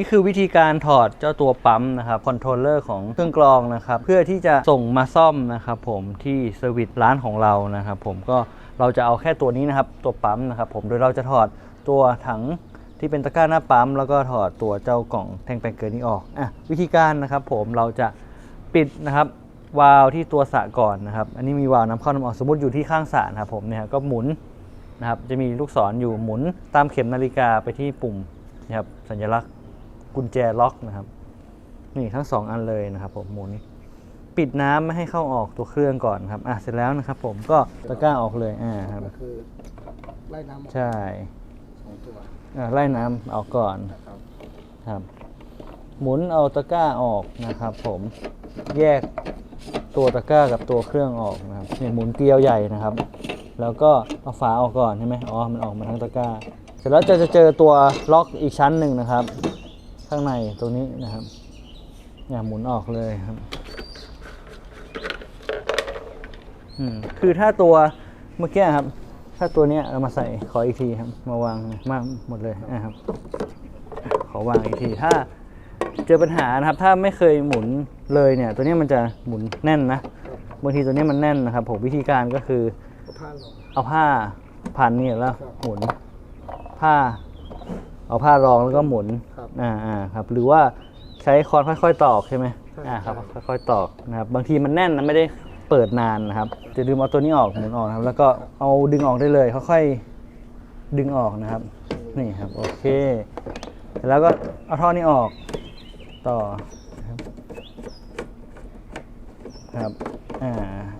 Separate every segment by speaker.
Speaker 1: นี่คือวิธีการถอดเจ้าตัวปั๊มนะครับคอนโทรลเลอร์ของเครื่องกรองนะครับเพื่อที่จะส่งมาซ่อมนะครับผมที่เซอร์วิสร้านของเรานะครับผมก็เราจะเอาแค่ตัวนี้นะครับตัวปั๊มนะครับผมโดยเราจะถอดตัวถังที่เป็นตะกร้าหน้าปั๊มแล้วก็ถอดตัวเจ้ากล่องแทงแปลงเกินนี้ออกอะวิธีการนะครับผมเราจะปิดนะครับวาล์วที่ตัวสระก่อนนะครับ อันนี้มีวาล์วน้ำเข้าน้ำออกสมมติอยู่ที่ข้างสระนะครับผมเนี่ยก็หมุนนะครับจะมีลูกศรอยู่หมุนตามเข็มนาฬิกาไปที่ปุ่มนะครับสัญลักษณ์ กุญแจล็อกนะครับ นี่ทั้งสองอันเลยนะครับ ผมหมุนปิดน้ำไม่ให้เข้าออกตัวเครื่องก่อนครับอะเสร็จแล้วนะครับ ผมก็ตะกร้าออกเลยอ่าครับ
Speaker 2: ก็คือไล่น้ำออก
Speaker 1: ใช่
Speaker 2: สองตัว
Speaker 1: อะไล่น้ำออกก่อน
Speaker 2: นะครับ
Speaker 1: ครับ หมุนเอาตะกร้าออกนะครับ ผมแยกตัวตะกร้ากับตัวเครื่องออกนะครับเนี่ยหมุนเกลียวใหญ่นะครับ แล้วก็เอาฝาออกก่อนใช่ไหมอ๋อมันออกมาทั้งตะกร้า เสร็จแล้วจะจะเจอตัวล็อกอีกชั้นหนึ่งนะครับ ข้างในตรงนี้นะครับเนี่ยหมุนออกเลยครับอืมคือถ้าตัวเมื่อกี้ครับ ถ้าตัวเนี้ยเรามาใส่ขออีกทีครับ มาวางมากหมดเลยนะครับ ขอวางอีกทีถ้าเจอปัญหานะครับ ถ้าไม่เคยหมุนเลยเนี่ย ตัวนี้มันจะหมุนแน่นนะบางทีตัวนี้มันแน่นนะครับ ผมวิธีการก็คือ
Speaker 2: เอาผ้า
Speaker 1: ผ้าพันนี่แล้วหมุนผ้า เอาผ้ารองแล้วก็หมุน
Speaker 2: ครับ
Speaker 1: อ่าอ่าครับ หรือว่าใช้คอนค่อย ๆ ตอกใช่ไหม
Speaker 2: ใช่
Speaker 1: อ่าครับ
Speaker 2: ใช่
Speaker 1: ค่อยๆตอกนะครับบางทีมันแน่นนะไม่ได้เปิดนานนะครับ จะดึงเอาตัวนี้ออกหมุนออกนะครับ แล้วก็เอาดึงออกได้เลยค่อยๆดึงออกนะครับ นี่ครับโอเคเสร็จแล้วก็เอาท่อนี้ออกต่อนะครับครับอ่า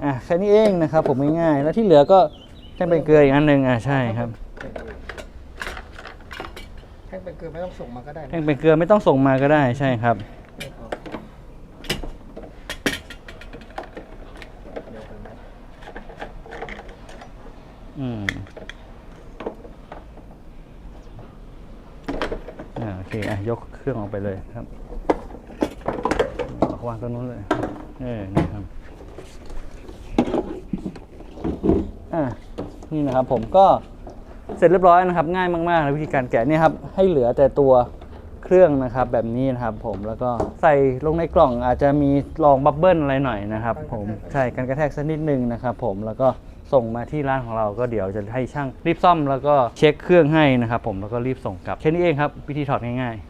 Speaker 1: อะแค่นี้เองนะครับ ผมง่ายๆแล้วที่เหลือก็แค่เป็นเกลืออีกอันหนึ่งอ่าใช่ครับ
Speaker 2: แท่งเป็นเกลือไม่ต้องส่งมาก็ได้นะ
Speaker 1: แท่งเป็นเกลือไม่ต้องส่งมาก็ได้ใช่ครับ
Speaker 2: เดี๋ยวกันนะ
Speaker 1: อืมอ่าโอเคอะยกเครื่องออกไปเลยครับเอาวางตรงนู้นเลย เออนี่ครับอะนี่นะครับผมก็ เสร็จเรียบร้อยนะครับ ง่ายมากๆนะวิธีการแกะเนี่ยครับให้เหลือแต่ตัวเครื่องนะครับแบบนี้นะครับผมแล้วก็ใส่ลงในกล่องอาจจะมีรองบับเบิ้ลอะไรหน่อยนะครับผมใช่กันกระแทกสักนิดนึงนะครับผมแล้วก็ส่งมาที่ร้านของเราก็เดี๋ยวจะให้ช่างรีบซ่อมแล้วก็เช็คเครื่องให้นะครับผมแล้วก็รีบส่งกลับแค่นี้เองครับวิธีถอดง่ายๆ